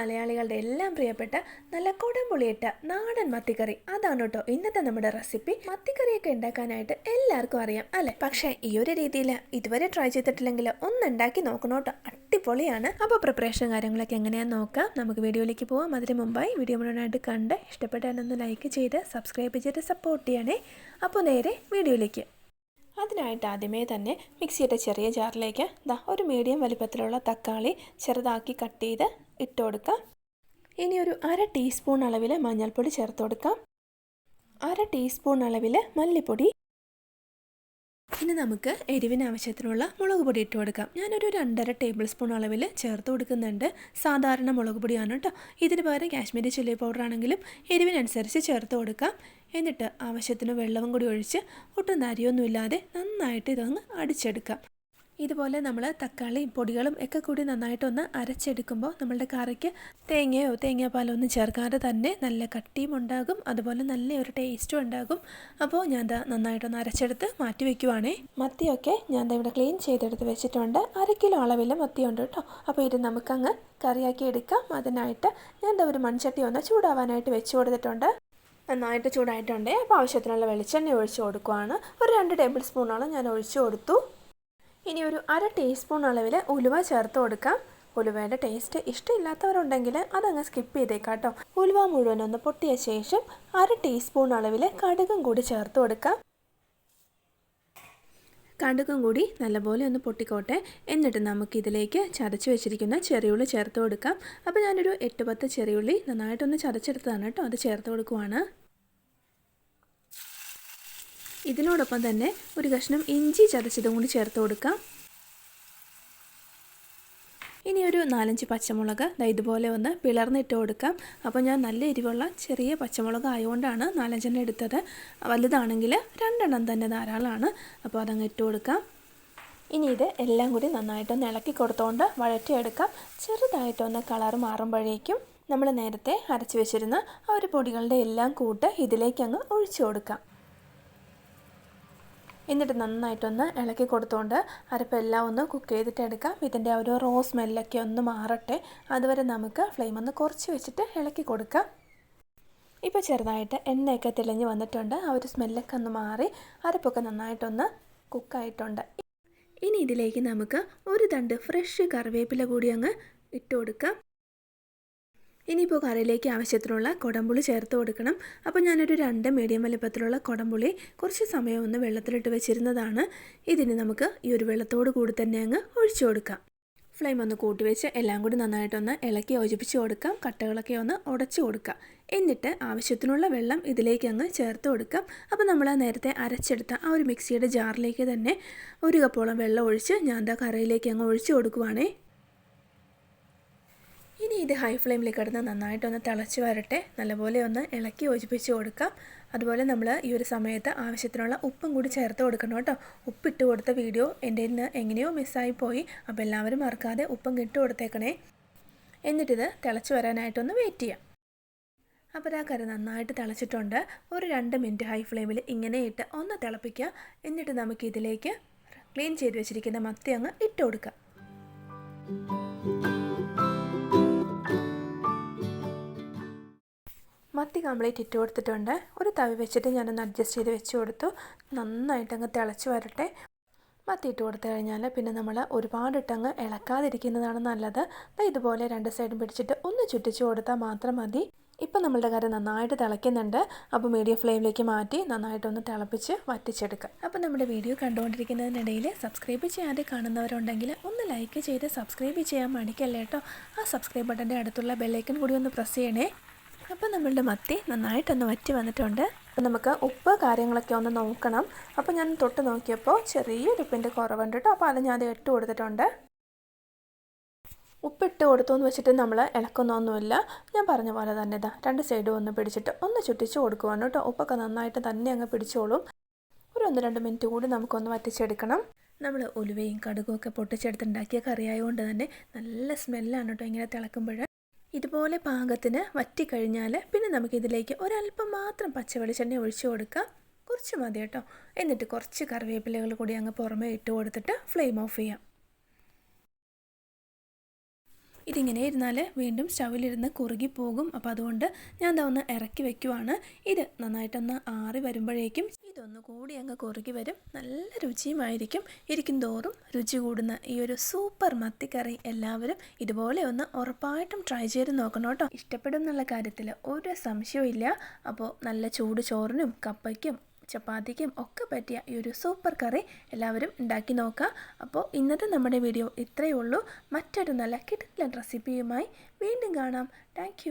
മലയാളികളുടെ എല്ലാം പ്രിയപ്പെട്ട നല്ല കുടംപുളിയിട്ട നാടൻ മത്തിക്കറി. അതാണ് കേട്ടോ ഇന്നത്തെ നമ്മുടെ റെസിപ്പി. മത്തിക്കറിയൊക്കെ ഉണ്ടാക്കാനായിട്ട് എല്ലാവർക്കും അറിയാം അല്ലെ? പക്ഷേ ഈ ഒരു രീതിയിൽ ഇതുവരെ ട്രൈ ചെയ്തിട്ടില്ലെങ്കിൽ ഒന്ന് ഉണ്ടാക്കി നോക്കണം കേട്ടോ. അടിപൊളിയാണ്. അപ്പോൾ പ്രിപ്പറേഷൻ കാര്യങ്ങളൊക്കെ എങ്ങനെയാണെന്ന് നോക്കാം? നമുക്ക് വീഡിയോയിലേക്ക് പോവാം. അതിന് മുമ്പായി വീഡിയോ മുഴുവനായിട്ട് കണ്ട് ഇഷ്ടപ്പെട്ടാലൊന്ന് ലൈക്ക് ചെയ്ത് സബ്സ്ക്രൈബ് ചെയ്ത് സപ്പോർട്ട് ചെയ്യണേ. അപ്പോൾ നേരെ വീഡിയോയിലേക്ക്. അതിനായിട്ട് ആദ്യമേ തന്നെ മിക്സിയുടെ ചെറിയ ജാറിലേക്ക് ദാ ഒരു മീഡിയം വലിപ്പത്തിലുള്ള തക്കാളി ചെറുതാക്കി കട്ട് ചെയ്ത് ഇട്ട് കൊടുക്കാം. ഇനി ഒരു അര ടീസ്പൂൺ അളവിൽ മഞ്ഞൾപ്പൊടി ചേർത്ത് കൊടുക്കാം. അര ടീസ്പൂൺ അളവിൽ മല്ലിപ്പൊടി. ഇനി നമുക്ക് എരിവിന് ആവശ്യത്തിനുള്ള മുളക് പൊടി ഇട്ട് കൊടുക്കാം. ഞാനൊരു രണ്ടര ടേബിൾ സ്പൂൺ അളവിൽ ചേർത്ത് കൊടുക്കുന്നുണ്ട്. സാധാരണ മുളക് പൊടിയാണ് കേട്ടോ. ഇതിന് പകരം കാശ്മീരി ചില്ലി പൗഡർ ആണെങ്കിലും എരിവിനനുസരിച്ച് ചേർത്ത് കൊടുക്കാം. എന്നിട്ട് ആവശ്യത്തിന് വെള്ളവും കൂടി ഒഴിച്ച് ഒട്ടും നരിയൊന്നുമില്ലാതെ നന്നായിട്ട് ഇതൊന്ന് അടിച്ചെടുക്കാം. ഇതുപോലെ നമ്മൾ തക്കാളിയും പൊടികളും ഒക്കെ കൂടി നന്നായിട്ടൊന്ന് അരച്ചെടുക്കുമ്പോൾ നമ്മളുടെ കറിക്ക് തേങ്ങയോ തേങ്ങാപ്പാലോ ഒന്നും ചേർക്കാതെ തന്നെ നല്ല കട്ടിയും ഉണ്ടാകും. അതുപോലെ നല്ല ഒരു ടേസ്റ്റും ഉണ്ടാകും. അപ്പോൾ ഞാൻ നന്നായിട്ടൊന്ന് അരച്ചെടുത്ത് മാറ്റി വെക്കുവാണേ. മത്തിയൊക്കെ ഞാൻ ഇവിടെ ക്ലീൻ ചെയ്തെടുത്ത് വെച്ചിട്ടുണ്ട്. അര കിലോ അളവിൽ മത്തിയുണ്ട് കേട്ടോ. അപ്പോൾ ഇത് നമുക്കങ്ങ് കറിയാക്കി എടുക്കാം. അതിനായിട്ട് ഞാൻ ഒരു മൺചട്ടി ഒന്ന് ചൂടാവാനായിട്ട് വെച്ച് കൊടുത്തിട്ടുണ്ട്. നന്നായിട്ട് ചൂടായിട്ടുണ്ട്. അപ്പോൾ ആവശ്യത്തിനുള്ള വെളിച്ചെണ്ണ ഒഴിച്ച് കൊടുക്കുവാണ്. ഒരു രണ്ട് ടേബിൾ സ്പൂണോളം ഞാൻ ഒഴിച്ചു കൊടുത്തു. ഇനി ഒരു അര ടീസ്പൂൺ അളവിൽ ഉലുവ ചേർത്ത് കൊടുക്കാം. ഉലുവയുടെ ടേസ്റ്റ് ഇഷ്ടമില്ലാത്തവരുണ്ടെങ്കിൽ അതങ്ങ് സ്കിപ്പ് ചെയ്തേക്കാട്ടോ ഉലുവ മുഴുവൻ ഒന്ന് പൊട്ടിയ ശേഷം അര ടീസ്പൂൺ അളവിൽ കടുകും കൂടി ചേർത്ത് കൊടുക്കാം. കടുകും കൂടി നല്ലപോലെ ഒന്ന് പൊട്ടിക്കോട്ടെ. എന്നിട്ട് നമുക്കിതിലേക്ക് ചതച്ച് വെച്ചിരിക്കുന്ന ചെറിയുള്ളി ചേർത്ത് കൊടുക്കാം. അപ്പോൾ ഞാനൊരു എട്ട് പത്ത് ചെറിയുള്ളി നന്നായിട്ടൊന്ന് ചതച്ചെടുത്തതാണ് കേട്ടോ. അത് ചേർത്ത് കൊടുക്കുവാണ്. ഇതിനോടൊപ്പം തന്നെ ഒരു കഷ്ണം ഇഞ്ചി ചതച്ചതും കൂടി ചേർത്ത് കൊടുക്കാം. ഇനി ഒരു നാലഞ്ച് പച്ചമുളക് ഇതുപോലെ ഒന്ന് പിളർന്നിട്ട് കൊടുക്കാം. അപ്പോൾ ഞാൻ നല്ല എരിവുള്ള ചെറിയ പച്ചമുളക് ആയതുകൊണ്ടാണ് നാലഞ്ചെണ്ണം എടുത്തത്. വലുതാണെങ്കിൽ രണ്ടെണ്ണം തന്നെ ധാരാളമാണ്. അപ്പോൾ അതങ്ങ് ഇട്ട് കൊടുക്കാം. ഇനി ഇത് എല്ലാം കൂടി നന്നായിട്ടൊന്ന് ഇളക്കി കൊടുത്തുകൊണ്ട് വഴറ്റിയെടുക്കാം. ചെറുതായിട്ടൊന്ന് കളർ മാറുമ്പോഴേക്കും നമ്മൾ നേരത്തെ അരച്ച് വെച്ചിരുന്ന ആ ഒരു പൊടികളുടെ എല്ലാം കൂട്ട് ഇതിലേക്ക് അങ്ങ് ഒഴിച്ചു കൊടുക്കാം. എന്നിട്ട് നന്നായിട്ടൊന്ന് ഇളക്കി കൊടുത്തുകൊണ്ട് അരപ്പെല്ലാം ഒന്ന് കുക്ക് ചെയ്തിട്ട് എടുക്കാം. ഇതിന്റെ ഒരു റോസ് സ്മെല്ലൊക്കെ ഒന്ന് മാറട്ടെ. അതുവരെ നമുക്ക് ഫ്ലെയിം ഒന്ന് കുറച്ച് വെച്ചിട്ട് ഇളക്കി കൊടുക്കാം. ഇപ്പോൾ ചെറുതായിട്ട് എണ്ണയൊക്കെ തെളിഞ്ഞ് വന്നിട്ടുണ്ട്. ആ ഒരു സ്മെല്ലൊക്കെ ഒന്ന് മാറി അരപ്പൊക്കെ നന്നായിട്ടൊന്ന് കുക്കായിട്ടുണ്ട് ഇനി ഇതിലേക്ക് നമുക്ക് ഒരു തണ്ട് ഫ്രഷ് കറിവേപ്പില കൂടി അങ്ങ് ഇട്ട് കൊടുക്കാം. ഇനിയിപ്പോൾ കറിയിലേക്ക് ആവശ്യത്തിനുള്ള കുടംപുളി ചേർത്ത് കൊടുക്കണം. അപ്പോൾ ഞാനൊരു രണ്ട് മീഡിയം വലിപ്പത്തിലുള്ള കുടംപുളി കുറച്ച് സമയം ഒന്ന് വെള്ളത്തിലിട്ട് വെച്ചിരുന്നതാണ്. ഇതിന് നമുക്ക് ഈ ഒരു വെള്ളത്തോട് കൂടി തന്നെ അങ്ങ് ഒഴിച്ചു കൊടുക്കാം. ഫ്ലെയിം ഒന്ന് കൂട്ടി വെച്ച് എല്ലാം കൂടി നന്നായിട്ടൊന്ന് ഇളക്കി യോജിപ്പിച്ച് കൊടുക്കാം. കട്ടകളൊക്കെ ഒന്ന് ഉടച്ചു കൊടുക്കാം. എന്നിട്ട് ആവശ്യത്തിനുള്ള വെള്ളം ഇതിലേക്ക് അങ്ങ് ചേർത്ത് കൊടുക്കാം. അപ്പോൾ നമ്മൾ നേരത്തെ അരച്ചെടുത്ത ആ ഒരു മിക്സിയുടെ ജാറിലേക്ക് തന്നെ ഒരു കപ്പോളം വെള്ളം ഒഴിച്ച് ഞാൻ എന്താ കറിയിലേക്ക് അങ്ങ് ഒഴിച്ചു കൊടുക്കുവാണേ. ഇത് ഹൈ ഫ്ലെയിമിൽ കിടന്ന് നന്നായിട്ടൊന്ന് തിളച്ച് വരട്ടെ. നല്ലപോലെ ഒന്ന് ഇളക്കി യോജിപ്പിച്ച് കൊടുക്കാം. അതുപോലെ നമ്മൾ ഈ ഒരു സമയത്ത് ആവശ്യത്തിനുള്ള ഉപ്പും കൂടി ചേർത്ത് കൊടുക്കണം കേട്ടോ. ഉപ്പിട്ട് കൊടുത്ത വീഡിയോ എന്റെ ഇന്ന് എങ്ങനെയോ മിസ്സായി പോയി. അപ്പോൾ എല്ലാവരും മറക്കാതെ ഉപ്പും ഇട്ട് കൊടുത്തേക്കണേ. എന്നിട്ടിത് തിളച്ച് വരാനായിട്ടൊന്ന് വെയിറ്റ് ചെയ്യാം. അപ്പോൾ ആ കറി നന്നായിട്ട് തിളച്ചിട്ടുണ്ട്. ഒരു രണ്ട് മിനിറ്റ് ഹൈ ഫ്ലെയിമിൽ ഇങ്ങനെ ഇട്ട് ഒന്ന് തിളപ്പിക്കുക. എന്നിട്ട് നമുക്ക് ഇതിലേക്ക് ക്ലീൻ ചെയ്ത് വെച്ചിരിക്കുന്ന മത്തി അങ്ങ് ഇട്ട് കൊടുക്കാം. മത്തി കംപ്ലീറ്റ് ഇട്ട് കൊടുത്തിട്ടുണ്ട്. ഒരു തവി വെച്ചിട്ട് ഞാനൊന്ന് അഡ്ജസ്റ്റ് ചെയ്ത് വെച്ച് കൊടുത്തു. നന്നായിട്ടങ്ങ് തിളച്ച് വരട്ടെ. മത്തി ഇട്ട് കൊടുത്തു കഴിഞ്ഞാൽ പിന്നെ നമ്മൾ ഒരുപാട് ഇട്ടങ്ങ് ഇളക്കാതിരിക്കുന്നതാണ് നല്ലത്. ഇതുപോലെ രണ്ട് സൈഡും പിടിച്ചിട്ട് ഒന്ന് ചുറ്റിച്ച് കൊടുത്താൽ മാത്രം മതി. ഇപ്പം നമ്മളുടെ കറി നന്നായിട്ട് തിളയ്ക്കുന്നുണ്ട്. അപ്പോൾ മീഡിയം ഫ്ലെയിമിലേക്ക് മാറ്റി നന്നായിട്ടൊന്ന് തിളപ്പിച്ച് വറ്റിച്ചെടുക്കാം. അപ്പോൾ നമ്മുടെ വീഡിയോ കണ്ടുകൊണ്ടിരിക്കുന്നതിനിടയിൽ സബ്സ്ക്രൈബ് ചെയ്യാതെ കാണുന്നവരുണ്ടെങ്കിൽ ഒന്ന് ലൈക്ക് ചെയ്ത് സബ്സ്ക്രൈബ് ചെയ്യാൻ മടിക്കല്ലേ കേട്ടോ ആ സബ്സ്ക്രൈബ് ബട്ടന്റെ അടുത്തുള്ള ബെല്ലൈക്കൻ കൂടി ഒന്ന് പ്രസ് ചെയ്യണേ. അപ്പോൾ നമ്മളുടെ മത്തി നന്നായിട്ടൊന്ന് വറ്റി വന്നിട്ടുണ്ട്. അപ്പോൾ നമുക്ക് ഉപ്പ് കാര്യങ്ങളൊക്കെ ഒന്ന് നോക്കണം. അപ്പോൾ ഞാൻ തൊട്ട് നോക്കിയപ്പോൾ ചെറിയൊരു ഉപ്പിന്റെ കുറവുണ്ട് കേട്ടോ അപ്പോൾ അത് ഞാൻ അത് ഇട്ട് കൊടുത്തിട്ടുണ്ട്. ഉപ്പിട്ട് കൊടുത്തു എന്ന് വെച്ചിട്ട് നമ്മൾ ഇളക്കുന്നൊന്നുമില്ല. ഞാൻ പറഞ്ഞ പോലെ തന്നെ ഇതാ രണ്ട് സൈഡും ഒന്ന് പിടിച്ചിട്ട് ഒന്ന് ചുറ്റിച്ച് കൊടുക്കുവാണ് കേട്ടോ ഉപ്പൊക്കെ നന്നായിട്ട് തന്നെ അങ്ങ് പിടിച്ചോളും. ഒരു ഒന്ന് രണ്ട് മിനിറ്റ് കൂടി നമുക്കൊന്ന് വറ്റിച്ചെടുക്കണം. നമ്മൾ ഉലുവയും കടുകും ഒക്കെ പൊട്ടിച്ചെടുത്തുണ്ടാക്കിയ കറിയായതുകൊണ്ട് തന്നെ നല്ല സ്മെല്ലാണ് കേട്ടോ ഇങ്ങനെ തിളക്കുമ്പോൾ ഇതുപോലെ പാകത്തിന് വറ്റിക്കഴിഞ്ഞാൽ പിന്നെ നമുക്കിതിലേക്ക് ഒരല്പം മാത്രം പച്ച വെളിച്ചെണ്ണ ഒഴിച്ചു കൊടുക്കാം. കുറച്ച് മതി കേട്ടോ. എന്നിട്ട് കുറച്ച് കറിവേപ്പിലകൾ കൂടി അങ്ങ് പുറമേ ഇട്ട് കൊടുത്തിട്ട് ഫ്ലെയിം ഓഫ് ചെയ്യാം. ഇതിങ്ങനെ ഇരുന്നാൽ വീണ്ടും സ്റ്റൗവിലിരുന്ന് കുറുകി പോകും. അപ്പോൾ അതുകൊണ്ട് ഞാൻ ദാ ഒന്ന് ഇറക്കി വെക്കുവാണ്. ഇത് നന്നായിട്ടൊന്ന് ആറി വരുമ്പോഴേക്കും ഇതൊന്ന് കൂടി അങ്ങ് കുറുകി വരും. നല്ല രുചിയുമായിരിക്കും. ഇരിക്കും തോറും രുചി കൂടുന്ന ഈ ഒരു സൂപ്പർ മത്തിക്കറി എല്ലാവരും ഇതുപോലെ ഒന്ന് ഉറപ്പായിട്ടും ട്രൈ ചെയ്ത് നോക്കണം കേട്ടോ. ഇഷ്ടപ്പെടും എന്നുള്ള കാര്യത്തിൽ ഒരു സംശയവും ഇല്ല അപ്പോൾ നല്ല ചൂട് ചോറിനും കപ്പയ്ക്കും ചപ്പാത്തിക്കും ഒക്കെ പറ്റിയ ഈ ഒരു സൂപ്പർ കറി എല്ലാവരും ഉണ്ടാക്കി നോക്കുക. അപ്പോൾ ഇന്നത്തെ നമ്മുടെ വീഡിയോ ഇത്രയേ ഉള്ളൂ. മറ്റൊരു നല്ല കിട്ടുന്ന റെസിപ്പിയുമായി വീണ്ടും കാണാം. താങ്ക്